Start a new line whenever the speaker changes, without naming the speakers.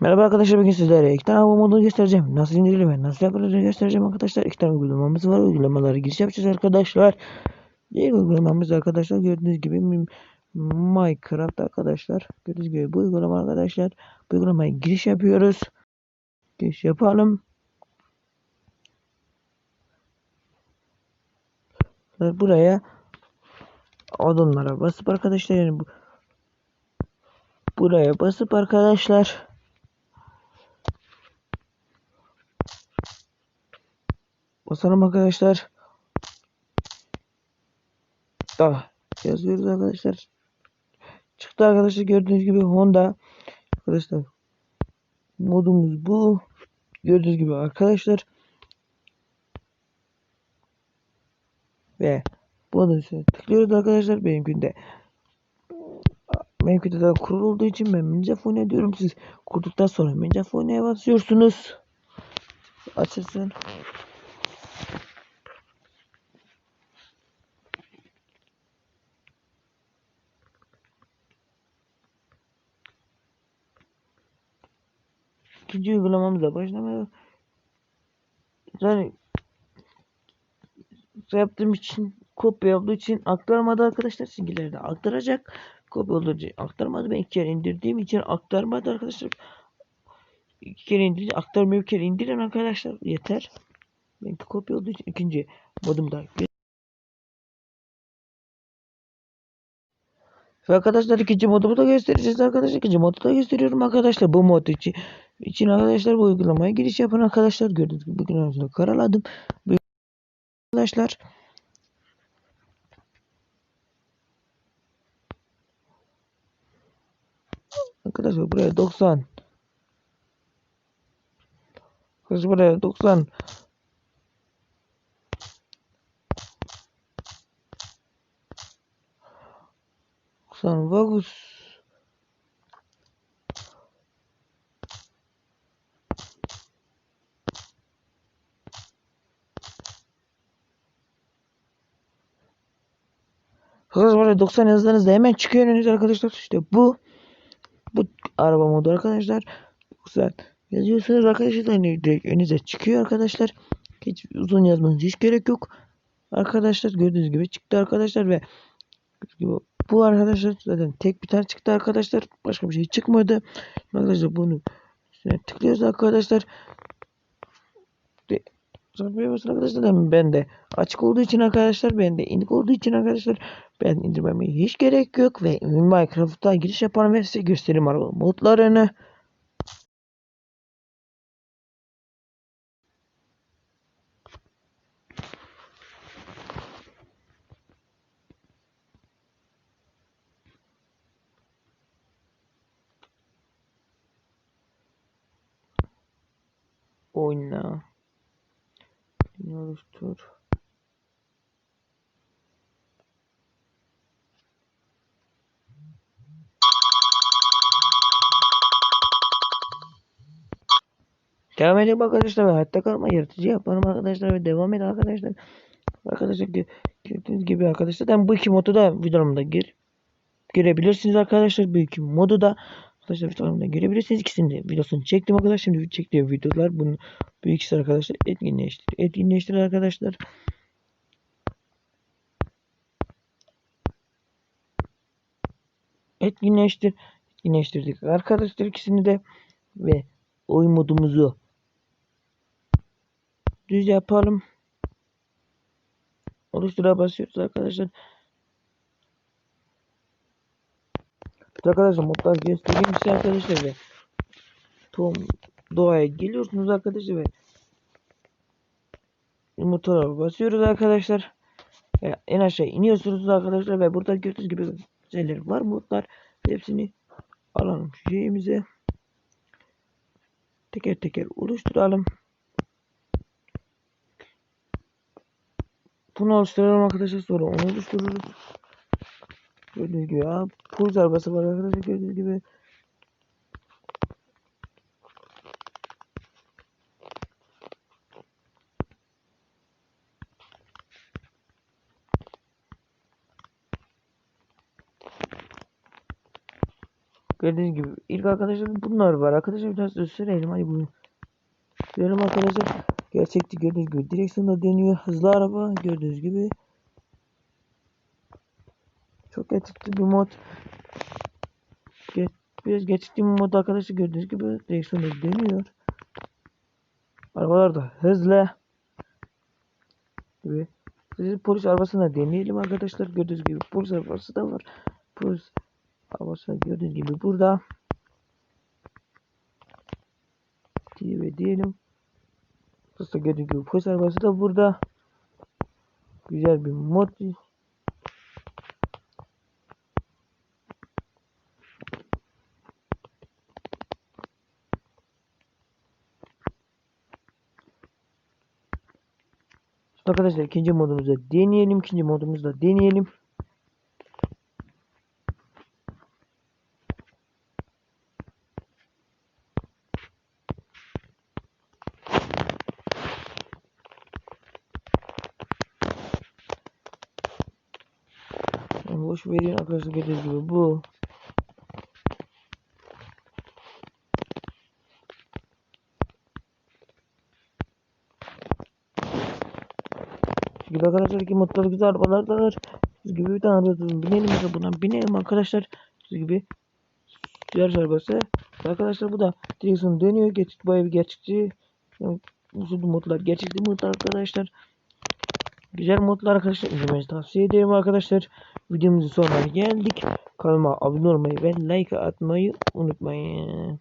Merhaba arkadaşlar bugün sizlere iki tane hava modunu göstereceğim. Nasıl indirilir nasıl yapıldığını göstereceğim arkadaşlar. İki tane uygulamamız var. Uygulamalara giriş yapacağız arkadaşlar. İlk uygulamamız arkadaşlar gördüğünüz gibi Mi- Minecraft arkadaşlar. Gördüğünüz gibi bu uygulama arkadaşlar. Bu uygulamaya giriş yapıyoruz. Giriş yapalım. Buraya odunlara basıp arkadaşlar yani bu, buraya basıp arkadaşlar Basalım arkadaşlar. Da yazıyoruz arkadaşlar. Çıktı arkadaşlar gördüğünüz gibi Honda. Arkadaşlar modumuz bu. Gördüğünüz gibi arkadaşlar. Ve bunun üstüne tıklıyoruz arkadaşlar. Benimkinde benimkinde de kurulu olduğu için ben Mincafone diyorum. Siz kurduktan sonra Mincafone'ye basıyorsunuz. Açılsın. İkinci uygulamamıza başlamaya yani yaptığım için kopya olduğu için aktarmadı arkadaşlar. Sizinkileri de aktaracak. Kopya olduğu için aktarmadı. Ben iki kere indirdiğim için aktarmadı arkadaşlar. İki kere indirdi aktarmayı bir kere indirin arkadaşlar. Yeter. Benimki kopya olduğu için ikinci modumda ve arkadaşlar ikinci modumu da göstereceğiz arkadaşlar. İkinci modu da gösteriyorum arkadaşlar. Bu mod için, için arkadaşlar bu uygulamaya giriş yapın arkadaşlar. Gördüğünüz gibi önce karaladım. Arkadaşlar. Arkadaşlar buraya 90. Arkadaşlar buraya 90. Sen Vagus. Arkadaşlar buraya 90 yazdığınızda hemen çıkıyor önünüze arkadaşlar. İşte bu. Bu araba modu arkadaşlar. 90 yazıyorsunuz arkadaşlar. Hani direkt önünüze çıkıyor arkadaşlar. Hiç uzun yazmanız hiç gerek yok. Arkadaşlar gördüğünüz gibi çıktı arkadaşlar ve bu arkadaşlar zaten tek bir tane çıktı arkadaşlar. Başka bir şey çıkmadı. Arkadaşlar bunu tıklıyoruz arkadaşlar. Basın arkadaşlar ben de açık olduğu için arkadaşlar ben de inik olduğu için arkadaşlar ben indirmeme hiç gerek yok ve Minecraft'a giriş yaparım ve size göstereyim araba modlarını. Oyna. Yeni oluştur. Devam edelim arkadaşlar ve hayatta kalma yaratıcı yaparım arkadaşlar ve devam edin arkadaşlar. Arkadaşlar gö- gördüğünüz gibi arkadaşlar ben bu iki modu da videomda gir girebilirsiniz arkadaşlar. Bu iki modu da arkadaşlar videomda girebilirsiniz. İkisini de videosunu çektim arkadaşlar. Şimdi çektiğim videolar bunu bu ikisi arkadaşlar etkinleştir. Etkinleştir arkadaşlar. Etkinleştir. Etkinleştirdik arkadaşlar ikisini de ve oyun modumuzu düz yapalım. Oluştura basıyoruz arkadaşlar. Arkadaşlar modlar göstereyim size arkadaşlar ve Tom doğaya geliyorsunuz arkadaşlar ve yumurtalara basıyoruz arkadaşlar. Ve en aşağı iniyorsunuz arkadaşlar ve burada gördüğünüz gibi şeyler var modlar. Hepsini alalım şeyimize. Teker teker oluşturalım. Bunu oluşturalım arkadaşlar sonra onu oluştururuz. Gördüğünüz gibi polis arabası var arkadaşlar gördüğünüz gibi. Gördüğünüz gibi ilk arkadaşlar bunlar var. Arkadaşlar biraz gösterelim. Hadi bunu. Görelim arkadaşlar. Gerçekte gördüğünüz gibi direksiyonda dönüyor. Hızlı araba gördüğünüz gibi. Çok gerçekçi bir mod. Ge biraz gerçekçi bir mod arkadaşlar gördüğünüz gibi direksiyonda dönüyor. Arabalar da hızlı. Gibi. Siz polis arabasını da deneyelim arkadaşlar. Gördüğünüz gibi polis arabası da var. Polis arabası gördüğünüz gibi burada. Diye diyelim. Burası gördüğünüz gibi polis arabası da burada. Güzel bir mod. Arkadaşlar ikinci modumuzu da deneyelim. İkinci modumuzu da deneyelim. Boş verin arkadaşlar gördüğünüz gibi bu. Gibi arkadaşlar ki modları güzel arabalar da var. Siz gibi bir tane araba binelim buradan binelim arkadaşlar. Siz gibi yarış arabası. Arkadaşlar bu da direksiyon dönüyor. Geçit bayağı bir gerçekçi. Yani, uzun modlar gerçekçi modlar arkadaşlar. Güzel modlar arkadaşlar. İzlemenizi tavsiye ederim arkadaşlar. Videomuzun sonuna geldik. Kanalıma abone olmayı ve like atmayı unutmayın.